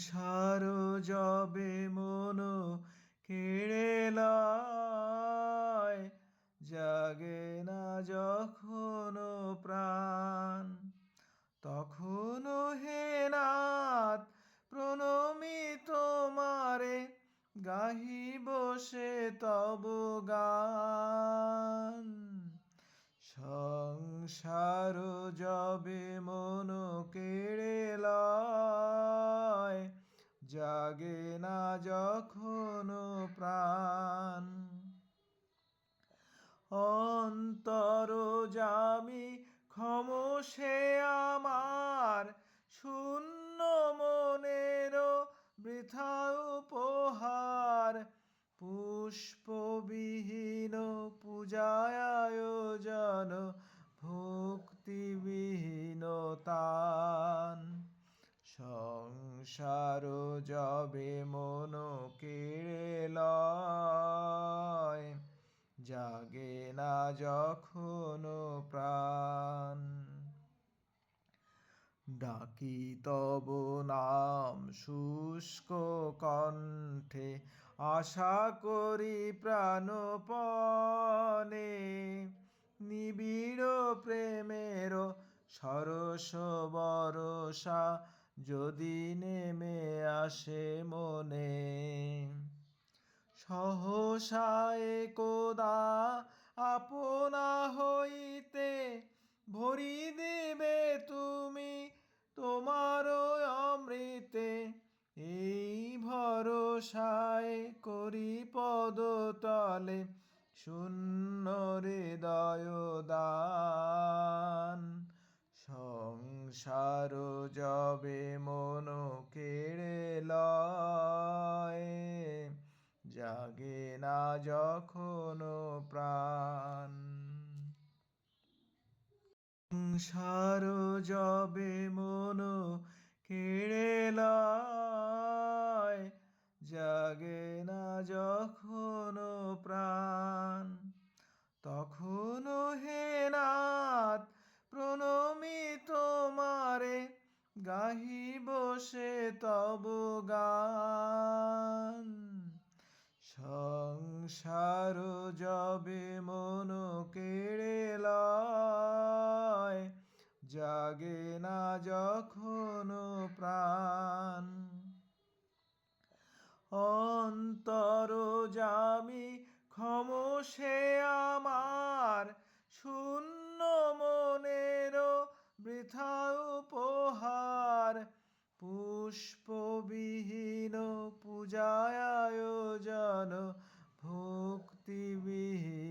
সংসার যবে মন কেড়ে লয়, জাগে না যখন প্রাণ। তখন হে নাথ প্রণমি তোমারে গাহি বসে তব গান। সংসার যবে মন কেড়ে লয় জাগে না যখন প্রাণ। অন্তর জামি ক্ষমসে আমার, শূন্য মনের বৃথা উপহার। পুষ্পবিহীন পূজায় আয়োজন সংসার যবে মন কেড়ে লয়, জাগে না যখন প্রাণ। ডাকি তব নাম শুষ্ক কণ্ঠে, আশা করি প্রাণপণে, নিবিড় প্রেমের সরস বরসা যদি নেমে আসে মনে সহসায় কোদা আপনা হইতে ভরি দেবে তুমি তোমার অমৃতে। এই ভরসায় করি পদতলে শূন্য হৃদয় দান। সংসার যবে মন কেড়ে লয়। জাগে না যখন প্রাণ। সংসার যবে মন কেড়ে লয়। গাহি বসে তব গান। সংসার যবে মন কেড়ে লয়, জাগে না যখন প্রাণ। অন্তর জামি ক্ষমসে আমার, শূন্য মনের পূজায় আয়োজন ভক্তিবিহীন।